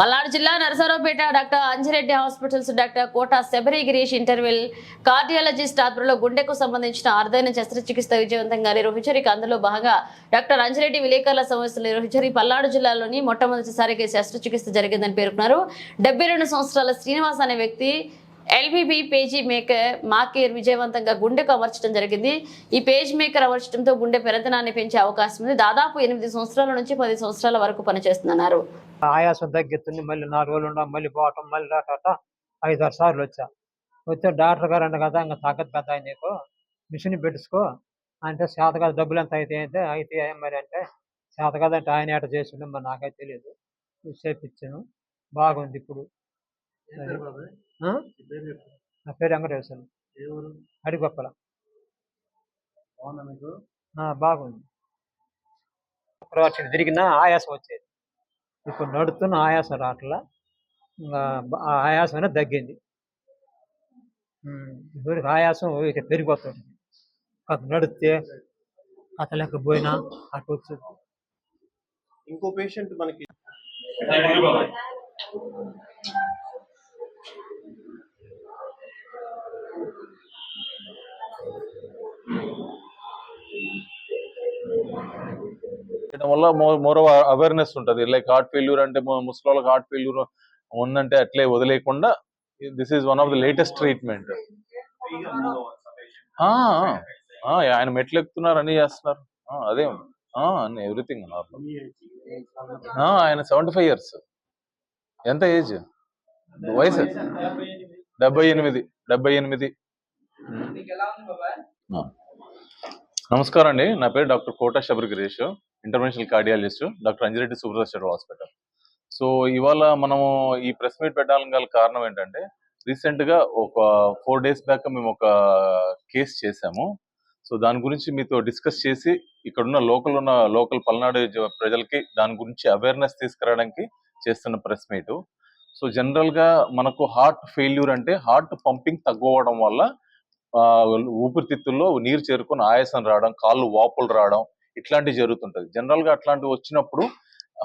పల్నాడు జిల్లా Narasaraopet doctor Anjireddy hospitals doctor Kota Sabari Girish interval cardiologist ఆధ్వర్యంలో గుండెకు సంబంధించిన అరుదైన శస్త్రచికిత్స విజయవంతంగా నిర్వహించారు. ఇక అందులో భాగంగా డాక్టర్ అంజిరెడ్డి విలేకరుల సమావేశంలో నిర్వహించారు. పల్నాడు జిల్లాలోని మొట్టమొదటిసారిగా శస్త్రచికిత్స జరిగిందని పేర్కొన్నారు. డెబ్బై రెండు సంవత్సరాల శ్రీనివాస్ అనే వ్యక్తి ఎల్బీబీ పేజీ మేకర్ మాకేర్ విజయవంతంగా గుండెకు అమర్చడం జరిగింది. ఈ పేజ్ మేకర్ అమర్చడంతో గుండె పెరతనాన్ని పెంచే అవకాశం ఉంది. దాదాపు ఎనిమిది సంవత్సరాల నుంచి పది సంవత్సరాల వరకు పనిచేస్తుందన్నారు ఆయాసం తగ్గుతుంది మళ్ళీ నాలుగు రోజులు ఉండం మళ్ళీ పోవటం మళ్ళీ రాటట ఐదు ఆరు సార్లు వచ్చా. వచ్చే డాక్టర్ గారు అంట కదా ఇంకా తగ్గదు కదా నీకు. మిషన్ పెట్టుకో. అంటే చేత కదా డబ్బులు ఎంత అయితే అంటే అయితే ఏం మరి అంటే కదా అంటే ఆయన ఏట చేసిండు మరి నాకైతే తెలియదు చేపించాను బాగుంది ఇప్పుడు? నా పేరు వెంకటేశ్వరం. అడిగొప్పల. ఆ, బాగుంది. ఒక వచ్చింది తిరిగినా ఆయాసం వచ్చేది. ఇప్పుడు నడుతున్న ఆయాసం రావట్లా ఇంకా బ- ఆ ఆయాసం అనేది తగ్గింది. ఇదివరకు ఆయాసం ఇక పెరిగిపోతుంది. అక్కడ నడిస్తే అతలేక పోయినా అటు వచ్చి ఇంకో పేషెంట్ మనకి చేయడం వల్ల మోర్ అవేర్నెస్ ఉంటుంది. లైక్ హార్ట్ ఫెయిల్యూర్ అంటే ముసలి వాళ్ళకి హార్ట్ ఫెయిల్యూర్ ఉందంటే అట్లే వదిలేయకుండా this is one of the latest treatment. ఆయన మెట్లు ఎక్కుతున్నారు అన్ని చేస్తున్నారు. అదే. ఎవ్రీథింగ్ ఆయన సెవెంటీ ఫైవ్ ఇయర్స్. ఎంత ఏజ్? వయసు? డెబ్బై ఎనిమిది. డెబ్బై ఎనిమిది. నమస్కారం అండి. నా పేరు doctor Kota Sabari Girish. International cardiologist doctor Anjireddy super special hospital. So ఇవాళ మనము ఈ ప్రెస్ మీట్ పెట్టాలని గల కారణం ఏంటంటే రీసెంట్గా ఒక ఫోర్ డేస్ బ్యాక్ మేము ఒక కేసు చేశాము. సో దాని గురించి మీతో డిస్కస్ చేసి ఇక్కడున్న లోకల్ ఉన్న లోకల్ పల్నాడు ప్రజలకి దాని గురించి అవేర్నెస్ తీసుకురావడానికి చేస్తున్న ప్రెస్ మీట్. సో జనరల్గా మనకు హార్ట్ ఫెయిల్యూర్ అంటే హార్ట్ పంపింగ్ తగ్గవడం వల్ల ఆ, ఊపిరితిత్తుల్లో నీరు చేరుకొని ఆయాసం రావడం కాళ్ళు వాపులు రావడం ఇట్లాంటివి జరుగుతుంటది. జనరల్గా అట్లాంటివి వచ్చినప్పుడు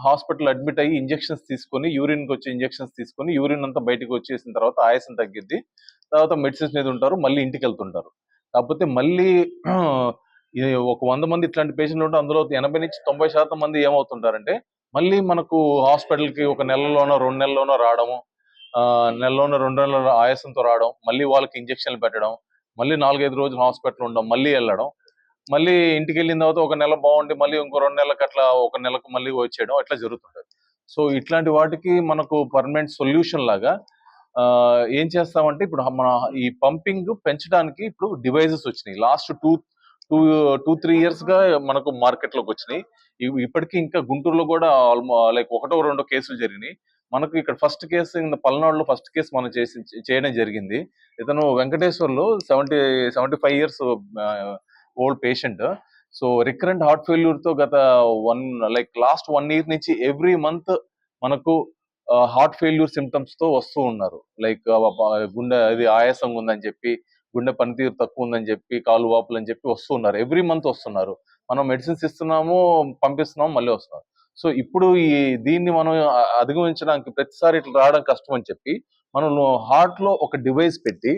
హాస్పిటల్ అడ్మిట్ అయ్యి ఇంజెక్షన్స్ తీసుకొని యూరిన్కి వచ్చే ఇంజెక్షన్స్ తీసుకొని యూరిన్ అంతా బయటకు వచ్చేసిన తర్వాత ఆయాసం తగ్గిద్ది. తర్వాత మెడిసిన్స్ మీద ఉంటారు మళ్ళీ ఇంటికి వెళ్తుంటారు కాకపోతే మళ్ళీ ఇది ఒక వంద మంది ఇట్లాంటి పేషెంట్లు ఉంటే అందులో ఎనభై నుంచి తొంభై శాతం మంది ఏమవుతుంటారంటే మళ్ళీ మనకు హాస్పిటల్కి ఒక నెలలోనో రెండు నెలల్లోనో రావడము నెలలోనో రెండు నెలల ఆయాసంతో రావడం మళ్ళీ వాళ్ళకి ఇంజక్షన్లు పెట్టడం మళ్ళీ నాలుగైదు రోజులు హాస్పిటల్ ఉండడం మళ్ళీ వెళ్ళడం మళ్ళీ ఇంటికి వెళ్ళిన తర్వాత ఒక నెల బాగుండి మళ్ళీ ఇంకో రెండు నెలలకు అట్లా ఒక నెలకు మళ్ళీ వచ్చేయడం అట్లా జరుగుతుంటుంది. సో ఇట్లాంటి వాటికి మనకు పర్మనెంట్ సొల్యూషన్ లాగా ఏం చేస్తామంటే ఇప్పుడు మన ఈ పంపింగ్ పెంచడానికి ఇప్పుడు డివైజెస్ వచ్చినాయి. Last two two two three ఇయర్స్గా మనకు మార్కెట్లోకి వచ్చినాయి ఇప్పటికీ ఇంకా గుంటూరులో కూడా ఆల్మో లైక్ ఒకటో రెండో కేసులు జరిగినాయి. మనకు ఇక్కడ ఫస్ట్ కేసు పల్నాడులో ఫస్ట్ కేసు మనం చేసి చేయడం జరిగింది. ఇతను Venkateswarlu seventy seventy five years old patient so recurrent heart ఫెయిల్యూర్తో గత one like last one year నుంచి ఎవ్రీ మంత్ మనకు హార్ట్ ఫెయిల్యూర్ సిమ్టమ్స్తో వస్తూ ఉన్నారు. లైక్ గుండె అది ఆయాసం ఉందని చెప్పి గుండె పనితీరు తక్కువ ఉందని చెప్పి కాలు వాపులు అని చెప్పి వస్తూ ఉన్నారు. ఎవ్రీ మంత్ వస్తున్నారు. మనం మెడిసిన్స్ ఇస్తున్నాము పంపిస్తున్నాము మళ్ళీ వస్తున్నారు. సో ఇప్పుడు ఈ దీన్ని మనం అధిగమించడానికి ప్రతిసారి ఇట్లా రావడం కష్టం అని చెప్పి మనం హార్ట్లో ఒక డివైస్ పెట్టి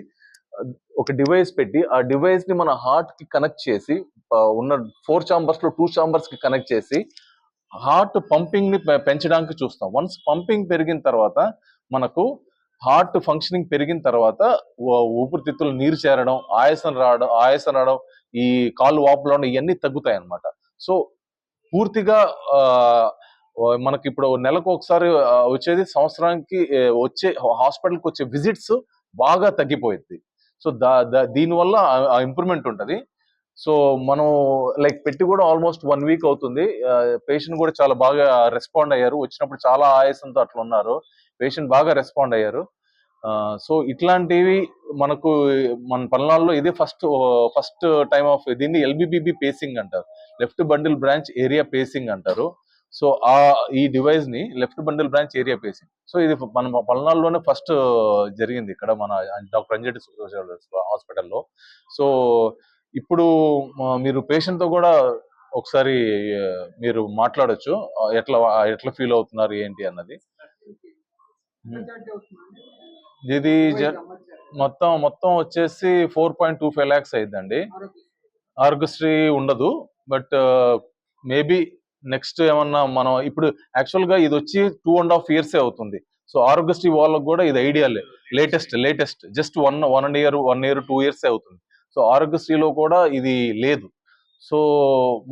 ఒక డివైస్ పెట్టి ఆ డివైస్ని మన హార్ట్కి కనెక్ట్ చేసి ఉన్న ఫోర్ చాంబర్స్లో టూ చాంబర్స్కి కనెక్ట్ చేసి హార్ట్ పంపింగ్ని పెంచడానికి చూస్తాం. వన్స్ పంపింగ్ పెరిగిన తర్వాత మనకు హార్ట్ ఫంక్షనింగ్ పెరిగిన తర్వాత ఊపిరితిత్తులు నీరు చేరడం ఆయాసం రావడం ఆయాసం రావడం ఈ కాళ్ళు వాపులు ఇవన్నీ తగ్గుతాయి అన్నమాట సో పూర్తిగా మనకి ఇప్పుడు నెలకు ఒకసారి వచ్చేది సంవత్సరానికి వచ్చే హాస్పిటల్కి వచ్చే విజిట్స్ బాగా తగ్గిపోయింది సో దా దా- దీనివల్ల ఇంప్రూవ్మెంట్ ఉంటుంది. సో మనం లైక్ పెట్టి కూడా ఆల్మోస్ట్ వన్ వీక్ అవుతుంది. పేషెంట్ కూడా చాలా బాగా రెస్పాండ్ అయ్యారు. వచ్చినప్పుడు చాలా ఆయాసంతో అట్లా ఉన్నారు. పేషెంట్ బాగా రెస్పాండ్ అయ్యారు. సో ఇట్లాంటివి మనకు మన పల్నాడులో ఇదే ఫస్ట్ ఫస్ట్ టైం ఆఫ్ దీన్ని ఎల్బిబిబి పేసింగ్ అంటారు. Left bundle branch area pacing అంటారు. సో ఆ ఈ డివైస్ని left bundle branch area pacing so ఇది మన పల్నాడులోనే ఫస్ట్ జరిగింది ఇక్కడ మన డాక్టర్ అంజటి హాస్పిటల్లో. సో ఇప్పుడు మీరు పేషెంట్తో కూడా ఒకసారి మీరు మాట్లాడొచ్చు. ఎట్లా ఎట్లా ఫీల్ అవుతున్నారు ఏంటి అన్నది? ఇది జ- మొత్తం మొత్తం వచ్చేసి four point two five lakhs అయిందండి ఆరోగ్యశ్రీ ఉండదు. బట్ మేబీ నెక్స్ట్ ఏమన్నా మనం ఇప్పుడు యాక్చువల్గా ఇది వచ్చి టూ అండ్ హాఫ్ ఇయర్స్ అవుతుంది. సో ఆరోగ్యశ్రీ వాళ్ళకి కూడా ఇది idea latest latest just one one and year one year two years అవుతుంది. సో ఆరోగ్యశ్రీలో కూడా ఇది లేదు. సో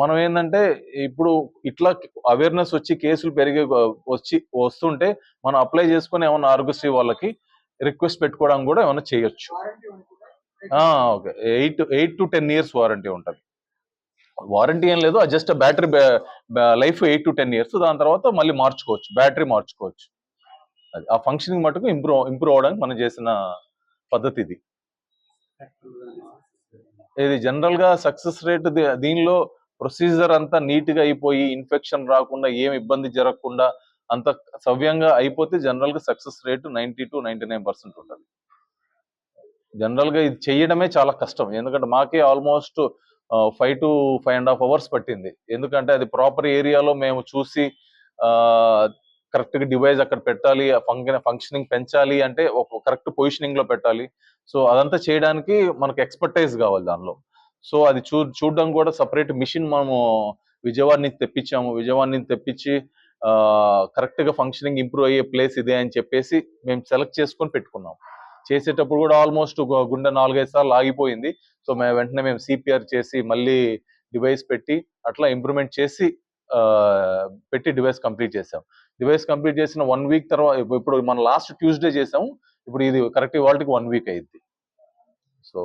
మనం ఏంటంటే ఇప్పుడు ఇట్లా అవేర్నెస్ వచ్చి కేసులు పెరిగి వచ్చి వస్తుంటే మనం అప్లై చేసుకుని ఏమన్నా ఆరోగ్యశ్రీ వాళ్ళకి రిక్వెస్ట్ పెట్టుకోవడం కూడా ఏమైనా చేయొచ్చు. Okay. Eight eight to ten years warranty ఉంటుంది. వారంటీ ఏం లేదు. Just battery life eight to ten years. దాని తర్వాత మళ్ళీ మార్చుకోవచ్చు. బ్యాటరీ మార్చుకోవచ్చు. అది ఆ ఫంక్షనింగ్ మటుకు ఇంప్రూవ్ ఇంప్రూవ్ అవడానికి మనం చేసిన పద్ధతి ఇది ఇది జనరల్గా సక్సెస్ రేట్ దీనిలో ప్రొసీజర్ అంతా నీట్గా అయిపోయి ఇన్ఫెక్షన్ రాకుండా ఏం ఇబ్బంది జరగకుండా అంత సవ్యంగా అయిపోతే జనరల్గా success rate ninety two ninety nine percent ఉంటుంది. జనరల్గా ఇది చేయడమే చాలా కష్టం. ఎందుకంటే మాకే almost five to five and half hours పట్టింది. ఎందుకంటే అది ప్రాపర్ ఏరియాలో మేము చూసి కరెక్ట్గా డివైస్ అక్కడ పెట్టాలి ఫంక్షన్ ఫంక్షనింగ్ పెంచాలి అంటే ఒక కరెక్ట్ పొజిషనింగ్లో పెట్టాలి. సో అదంతా చేయడానికి మనకు ఎక్స్పర్టైజ్ కావాలి దానిలో. సో అది చూ చూడడం కూడా సపరేట్ మిషన్ మనము విజయవాడ నుంచి తెప్పించాము. విజయవాడ నుంచి తెప్పించి కరెక్ట్గా ఫంక్షనింగ్ ఇంప్రూవ్ అయ్యే ప్లేస్ ఇదే అని చెప్పేసి మేము సెలెక్ట్ చేసుకొని పెట్టుకున్నాం. చేసేటప్పుడు కూడా ఆల్మోస్ట్ గుండె నాలుగైదు సార్లు ఆగిపోయింది. సో మేము వెంటనే మేము సిపిఆర్ చేసి మళ్ళీ డివైస్ పెట్టి అట్లా ఇంప్రూవ్మెంట్ చేసి పెట్టి డివైస్ కంప్లీట్ చేసాం డివైస్ కంప్లీట్ చేసిన వన్ వీక్ తర్వాత ఇప్పుడు మన లాస్ట్ ట్యూస్డే చేసాము ఇప్పుడు ఇది కరెక్ట్ వాళ్ళకి వన్ వీక్ అయింది సో